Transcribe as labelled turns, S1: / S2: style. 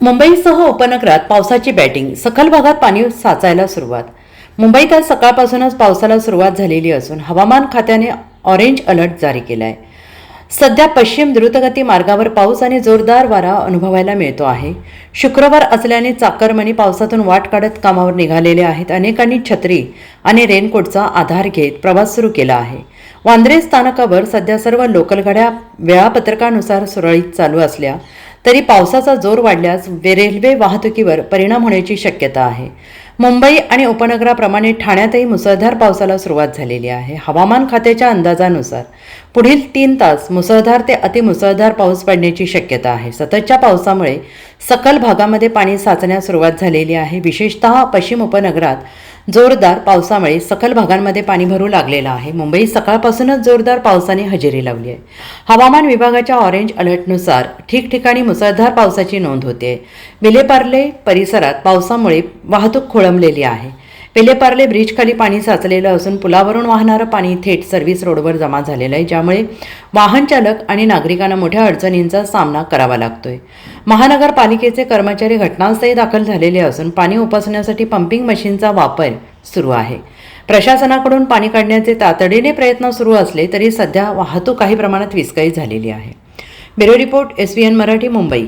S1: मुंबईसह उपनगरात पावसाची बॅटिंग सखल भागात पाणी साचायला सुरुवात. मुंबईत आज सकाळपासूनच पावसाला सुरुवात झालेली असून हवामान खात्याने ऑरेंज अलर्ट जारी केला आहे सध्या पश्चिम द्रुतगती मार्गावर पाऊस आणि जोरदार वारा अनुभवायला मिळतो आहे. शुक्रवार असल्याने चाकरमणी पावसातून वाट काढत कामावर निघालेले आहेत अनेकांनी छत्री आणि रेनकोटचा आधार घेत प्रवास सुरू केला आहे. वांद्रे स्थानकावर सध्या सर्व लोकल गाड्या वेळापत्रकानुसार सुरळीत चालू असल्या तरी पावसाचा जोर वाढल्यास वे- रेल्वे वाहतुकीवर परिणाम होण्याची शक्यता आहे. मुंबई आणि उपनगराप्रमाणे ठाण्यातही मुसळधार पावसाला सुरुवात झालेली आहे. हवामान खात्याच्या अंदाजानुसार पुढील तीन तास मुसळधार ते अतिमुसळधार पाऊस पडण्याची शक्यता आहे. सततच्या पावसामुळे सकल भागामध्ये पाणी साचण्यास सुरुवात झालेली आहे. विशेषतः पश्चिम उपनगरात जोरदार पावसामुळे सखल भागांमध्ये पाणी भरू लागलेलं आहे. मुंबईत सकाळपासूनच जोरदार पावसाने हजेरी लावली आहे. हवामान विभागाच्या ऑरेंज अलर्टनुसार ठिकठिकाणी मुसळधार पावसाची नोंद होते. विलेपार्ले परिसरात पावसामुळे वाहतूक खोळंबलेली आहे. पेलेपार्ले ब्रिजखाली पाणी साचलेलं असून पुलावरून वाहणारं पाणी थेट सर्व्हिस रोडवर जमा झालेलं आहे ज्यामुळे वाहन चालक आणि नागरिकांना मोठ्या अडचणींचा सामना करावा लागतोय. महानगरपालिकेचे कर्मचारी घटनास्थळी दाखल झालेले असून पाणी उपसण्यासाठी पंपिंग मशीनचा वापर सुरू आहे. प्रशासनाकडून पाणी काढण्याचे तातडीने प्रयत्न सुरू असले तरी सध्या वाहतूक काही प्रमाणात विस्कळीत झालेली आहे. Bureau report S N Marathi Mumbai.